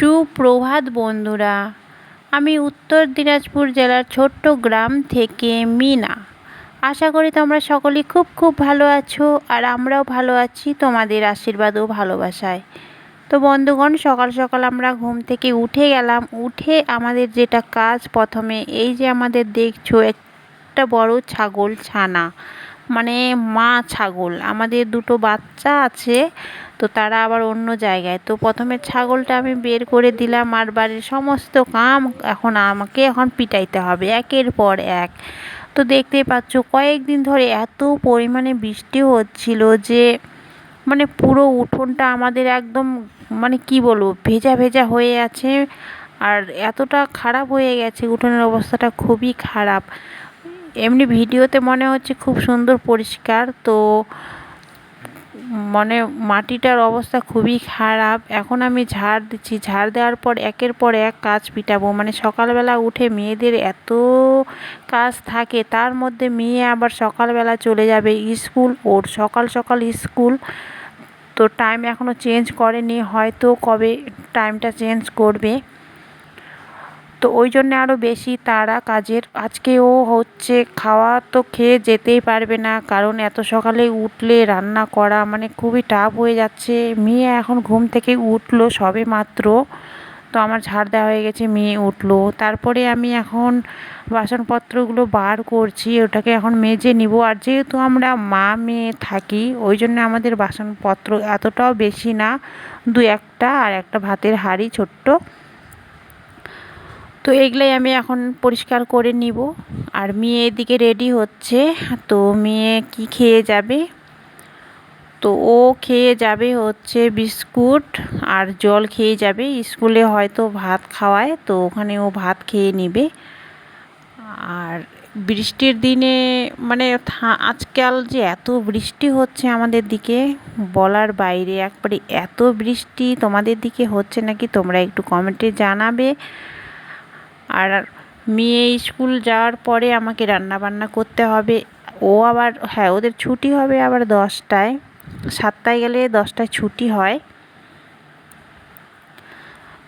সুপ্রভাত বন্ধুরা, আমি উত্তর দিনাজপুর জেলার ছোট্ট গ্রাম থেকে মিনা। আশা করি তোমরা সকলেই খুব খুব ভালো আছো আর আমরাও ভালো আছি তোমাদের আশীর্বাদ ও ভালোবাসায়। তো বন্ধুগণ, সকাল সকাল আমরা ঘুম থেকে উঠে গেলাম। উঠে আমাদের যেটা কাজ, প্রথমে এই যে আমাদের দেখছ, একটা বড় ছাগল ছানা। মানে মা ছাগল। আমাদের দুটো বাচ্চা আছে। তো তারা আবার অন্য জায়গায়। তো প্রথমে ছাগলটা আমি বের করে দিলাম আর বাড়ির সমস্ত কাম এখন আমাকে এখন পিটাইতে হবে, একের পর এক। তো দেখতেই পাচ্ছ, কয়েকদিন ধরে এত পরিমাণে বৃষ্টি হচ্ছিল যে মানে পুরো উঠোনটা আমাদের একদম মানে কি বলব, ভেজা ভেজা হয়ে আছে। আর এতটা খারাপ হয়ে গেছে, উঠোনের অবস্থাটা খুবই খারাপ। এমনি ভিডিওতে মনে হচ্ছে খুব সুন্দর পরিষ্কার, তো মানে মাটিটার অবস্থা খুবই খারাপ। এখন আমি ঝাড় দিচ্ছি। ঝাড় দেওয়ার পর একের পর এক কাজ পিটাবো। মানে সকালবেলা উঠে মেয়েদের এত কাজ থাকে, তার মধ্যে মেয়ে আবার সকালবেলা চলে যাবে স্কুল। ওর সকাল সকাল স্কুল। তো টাইম এখনও চেঞ্জ করেনি। হয়তো কবে টাইমটা চেঞ্জ করবে। তো ওই জন্যে আরও বেশি তাড়া কাজের। আজকে ও হচ্ছে খাওয়া তো খেয়ে যেতেই পারবে না, কারণ এত সকালে উঠলে রান্না করা মানে খুবই টাফ হয়ে যাচ্ছে। মেয়ে এখন ঘুম থেকে উঠল সবে মাত্র। তো আমার ঝাড় দেওয়া হয়ে গেছে, মেয়ে উঠল। তারপরে আমি এখন বাসনপত্রগুলো বার করছি, ওটাকে এখন মেজে নিব। আর যেহেতু আমরা মা মেয়ে থাকি, ওই জন্য আমাদের বাসনপত্র এতটাও বেশি না। দু একটা আর একটা ভাতের হাঁড়ি ছোট্ট। তো এগুলাই আমি এখন পরিষ্কার করে নিব। আর মেয়ে এদিকে রেডি হচ্ছে। তো মেয়ে কি খেয়ে যাবে? তো ও খেয়ে যাবে হচ্ছে বিস্কুট আর জল খেয়ে যাবে। স্কুলে হয়তো ভাত খাওয়ায়, তো ওখানে ও ভাত খেয়ে নিবে। আর বৃষ্টির দিনে মানে আজকাল যে এত বৃষ্টি হচ্ছে আমাদের দিকে, বলার বাইরে একবারে এত বৃষ্টি তোমাদের দিকে হচ্ছে নাকি তোমরা একটু কমেন্টে জানাবে। আর মেয়ে স্কুল যাওয়ার পরে আমাকে রান্না বান্না করতে হবে। ও আবার হ্যাঁ ওদের ছুটি হবে আবার দশটায়। সাতটায় গেলে দশটায় ছুটি হয়।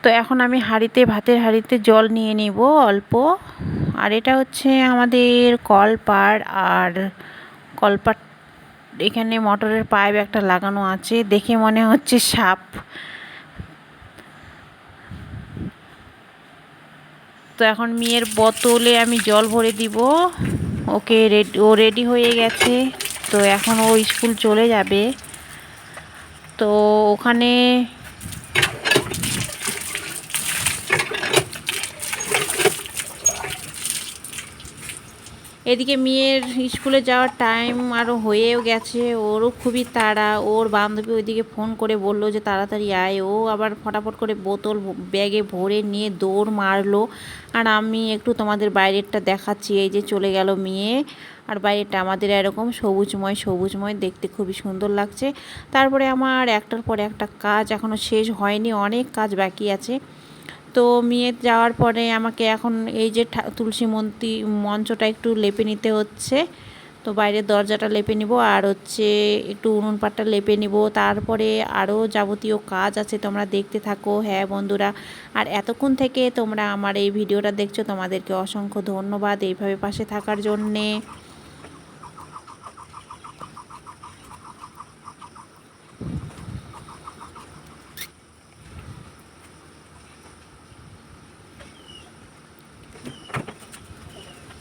তো এখন আমি হাঁড়িতে, ভাতের হাঁড়িতে জল নিয়ে নিব অল্প। আর এটা হচ্ছে আমাদের কলপার আর কলপার, এখানে মোটরের পাইপ একটা লাগানো আছে। দেখে মনে হচ্ছে সাপ। তো এখন মেয়ের বোতলে আমি জল ভরে দিব। ওকে রেডি, ও রেডি হয়ে গেছে। তো এখন ও স্কুল চলে যাবে। তো ওখানে এদিকে মেয়ের স্কুলে যাওয়ার টাইম আরও হয়েও গেছে। ওরও খুবই তাড়া। ওর বান্ধবী ওইদিকে ফোন করে বলল যে, তাড়াতাড়ি আয়। ও আবার ফটাফট করে বোতল ব্যাগে ভরে নিয়ে দৌড় মারলো। আর আমি একটু তোমাদের বাইরেরটা দেখাচ্ছি। এই যে চলে গেল মেয়ে। আর বাইরেটা আমাদের এরকম সবুজময় সবুজময়। দেখতে খুবই সুন্দর লাগছে। তারপরে আমার একটার পর একটা কাজ এখনও শেষ হয়নি। অনেক কাজ বাকি আছে। তো মেয়ে যাওয়ার পরে আমাকে এখন এই যে তুলসী মন্ত্রী মঞ্চটা একটু লেপে নিতে হচ্ছে। তো বাইরের দরজাটা লেপে নিব আর হচ্ছে একটু উনুন পাটটা লেপে নিব। তারপরে আরও যাবতীয় কাজ আছে, তোমরা দেখতে থাকো। হ্যাঁ বন্ধুরা, আর এতক্ষণ থেকে তোমরা আমার এই ভিডিওটা দেখছ, তোমাদেরকে অসংখ্য ধন্যবাদ এইভাবে পাশে থাকার জন্যে।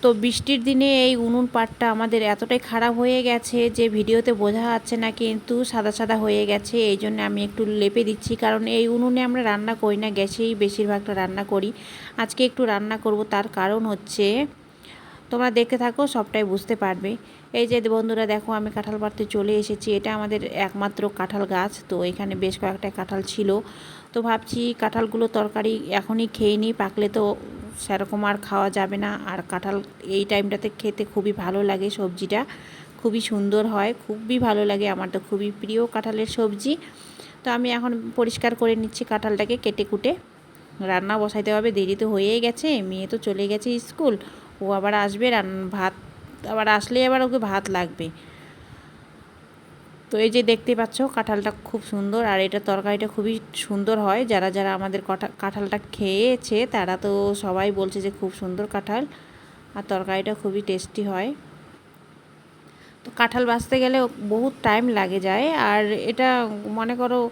তো বৃষ্টির দিনে এই উনুন পাটটা আমাদের এতটাই খারাপ হয়ে গেছে যে ভিডিওতে বোঝা যাচ্ছে না কিন্তু সাদা সাদা হয়ে গেছে, এই জন্য আমি একটু লেপে দিচ্ছি। কারণ এই উনুনে আমরা রান্না করি না, গ্যাসেই বেশিরভাগটা রান্না করি। আজকে একটু রান্না করব, তার কারণ হচ্ছে তোমরা দেখতে থাকো, সবটাই বুঝতে পারবে। এই যে বন্ধুরা, দেখো আমি কাঁঠাল পাড়তে চলে এসেছি। এটা আমাদের একমাত্র কাঁঠাল গাছ, তো এখানে বেশ কয়েকটা কাঁঠাল ছিল। তো ভাবছি কাঁঠালগুলো তরকারি এখনই খেয়ে নিই, পাকলে তো সেরকম আর খাওয়া যাবে না। আর কাঁঠাল এই টাইমটাতে খেতে খুবই ভালো লাগে সবজিটা। খুবই সুন্দর হয়, খুবই ভালো লাগে আমার তো খুবই প্রিয় কাঁঠালের সবজি। তো আমি এখন পরিষ্কার করে নিচ্ছি কাঁঠালটাকে কেটে কুটে। রান্না বসাইতে হবে, দেরি তো হয়েই গেছে, মেয়ে তো চলে গেছে স্কুল। ও আবার আসবে, রান, ভাত আবার আসলে আবার ওকে ভাত লাগবে। তো এই যে দেখতে পাচ্ছ, কাঁঠালটা খুব সুন্দর আর এটা তরকারিটা খুবই সুন্দর হয়। যারা যারা আমাদের কঠা- কাঁঠালটা খেয়েছে, তারা তো সবাই বলছে যে খুব সুন্দর কাঁঠাল আর তরকারিটা খুবই টেস্টি হয়। তো কাঁঠাল বাঁচতে গেলে বহুত টাইম লাগে যায় আর এটা মনে করো,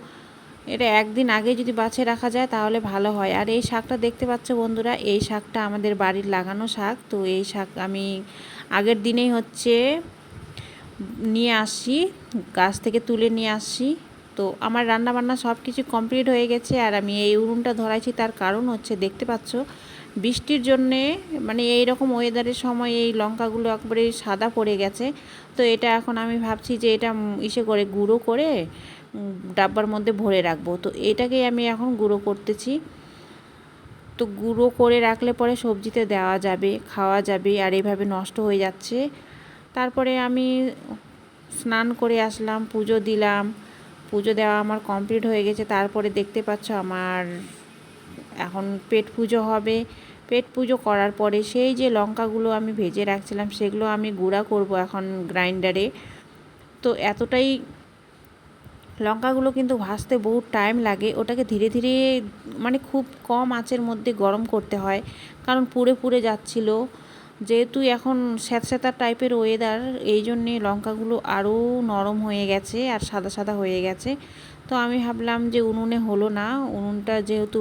এটা একদিন আগে যদি বাছে রাখা যায় তাহলে ভালো হয়। আর এই শাকটা দেখতে পাচ্ছ বন্ধুরা, এই শাকটা আমাদের বাড়ির লাগানো শাক। তো এই শাক আমি আগের দিনেই হচ্ছে নিয়ে আসি। গাছ থেকে তুলে নিয়ে আসছি তো আমার রান্না বান্না সব কিছু কমপ্লিট হয়ে গেছে আর আমি এই উনুনটা ধরাইছি, তার কারণ হচ্ছে দেখতে পাচ্ছ, বৃষ্টির জন্যে মানে এই রকম ওয়েদারের সময় এই লঙ্কাগুলো একবারে সাদা পড়ে গেছে। তো এটা এখন আমি ভাবছি যে এটা ইসে করে গুঁড়ো করে ডাব্বার মধ্যে ভরে রাখব। তো এটাকেই আমি এখন গুঁড়ো করতেছি। তো গুঁড়ো করে রাখলে পরে সবজিতে দেওয়া যাবে, খাওয়া যাবে আর এইভাবে নষ্ট হয়ে যাচ্ছে। তারপরে আমি স্নান করে আসলাম, পুজো দিলাম। পুজো দেওয়া আমার কমপ্লিট হয়ে গেছে। তারপরে দেখতে পাচ্ছ আমার এখন পেট পুজো হবে। পেট পুজো করার পরে সেই যে লঙ্কাগুলো আমি ভেজে রাখছিলাম, সেগুলো আমি গুঁড়া করব এখন গ্রাইন্ডারে। তো এতটাই লঙ্কাগুলো কিন্তু ভাজতে বহুত টাইম লাগে। ওটাকে ধীরে ধীরে মানে খুব কম আঁচের মধ্যে গরম করতে হয়। কারণ পুড়ে পুড়ে যাচ্ছিল। যেহেতু এখন স্যাঁতস্যাঁতা টাইপের ওয়েদার এই জন্যে লঙ্কাগুলো আরও নরম হয়ে গেছে আর সাদা সাদা হয়ে গেছে। তো আমি ভাবলাম যে উনুনে হলো না, উনুনটা যেহেতু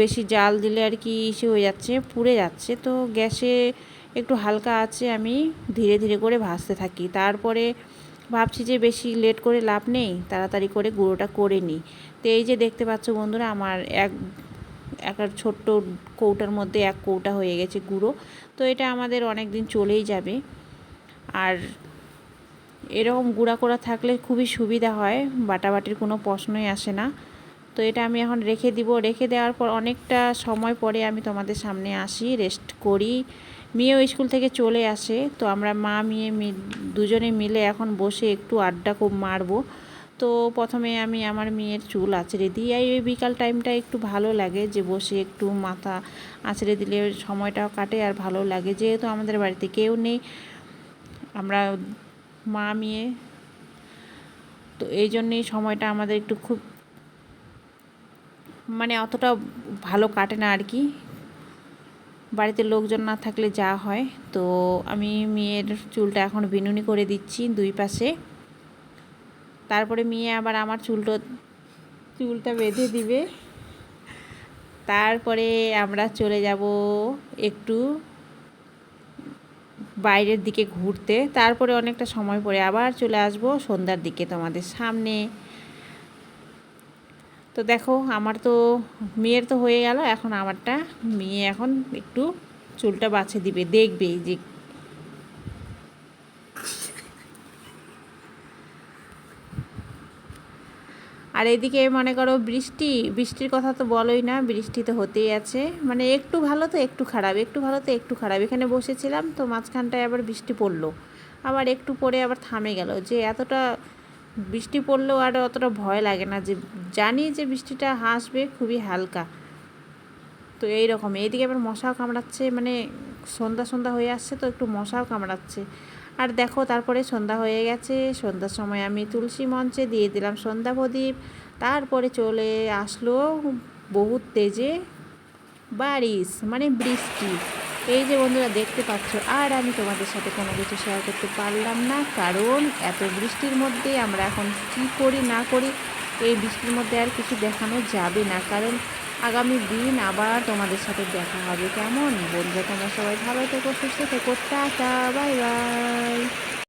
বেশি জাল দিলে আর কি ইসে হয়ে যাচ্ছে, পুড়ে যাচ্ছে। তো গ্যাসে একটু হালকা আছে আমি ধীরে ধীরে করে ভাজতে থাকি। তারপরে ভাবছি যে বেশি লেট করে লাভ নেই, তাড়াতাড়ি করে গুঁড়োটা করে নিই। তো এই যে দেখতে পাচ্ছ বন্ধুরা, আমার এক একটা ছোট্ট কৌটার মধ্যে এক কৌটা হয়ে গেছে গুঁড়ো। তো এটা আমাদের অনেক দিন চলেই যাবে। আর এরকম গুঁড়া করা থাকলে খুবই সুবিধা হয়, বাটাবাটির কোনো প্রশ্নই আসে না। তো এটা আমি এখন রেখে দিব। রেখে দেওয়ার পর অনেকটা সময় পরে আমি তোমাদের সামনে আসি রেস্ট করি। মেয়েও স্কুল থেকে চলে আসে, তো আমরা মা, মেয়ে দুজনে মিলে এখন বসে একটু আড্ডা খুব মারবো। তো প্রথমে আমি আমার মেয়ের চুল আঁচড়ে দিই এই ওই বিকাল টাইমটা একটু ভালো লাগে যে বসে একটু মাথা আঁচড়ে দিলে সময়টাও কাটে আর ভালো লাগে। যেহেতু আমাদের বাড়িতে কেউ নেই, আমরা মা, মেয়ে, তো এই জন্যেই সময়টা আমাদের একটু খুব মানে অতটা ভালো কাটে না আর কি। বাড়িতে লোকজন না থাকলে যা হয়। তো আমি মেয়ের চুলটা এখন বিনুনি করে দিচ্ছি দুই পাশে। তারপরে মেয়ে আবার আমার চুলটা চুলটা বেঁধে দিবে। তারপরে আমরা চলে যাব একটু বাইরের দিকে ঘুরতে। তারপরে অনেকটা সময় পরে আবার চলে আসব সন্ধ্যার দিকে তোমাদের সামনে। তো দেখো, আমার তো, মেয়ের তো হয়ে গেল, এখন আমারটা। মেয়ে এখন একটু চুলটা বাছে দিবে, দেখবে যে আর এদিকে মনে করো বৃষ্টি, বৃষ্টির কথা তো বলোই না, বৃষ্টি তো হতেই আছে। মানে একটু ভালো তো একটু খারাপ, একটু ভালো তো একটু খারাপ। এখানে বসেছিলাম তো মাঝখানটায় আবার বৃষ্টি পড়ল। আবার একটু পরে আবার থামে গেল। যে এতটা বৃষ্টি পড়লেও আর অতটা ভয় লাগে না যে, জানি যে বৃষ্টিটা হাসবে খুবই হালকা। তো এই রকম এইদিকে আবার মশাও কামড়াচ্ছে মানে সন্ধ্যা সন্ধ্যা হয়ে আসছে তো একটু মশাও কামড়াচ্ছে। আর দেখো, তারপরে সন্ধ্যা হয়ে গেছে। সন্ধ্যার সময় আমি তুলসী মঞ্চে দিয়ে দিলাম সন্ধ্যা প্রদীপ। তারপরে চলে আসলো বহুত তেজে বারিশ মানে বৃষ্টি। এই যে বন্ধুরা, দেখতে পাচ্ছ। আর আমি তোমাদের সাথে কোনো কিছু শেয়ার করতে পারলাম না, কারণ এত বৃষ্টির মধ্যে আমরা এখন কী করি, না করি, এই বৃষ্টির মধ্যে আর কিছু দেখানো যাবে না। কারণ আগামী দিন আবার তোমাদের সাথে দেখা হবে। কেমন? বন্ধুরা, তোমরা সবাই ভালো থেকো, সুস্থ থেকো। Tata, bye bye.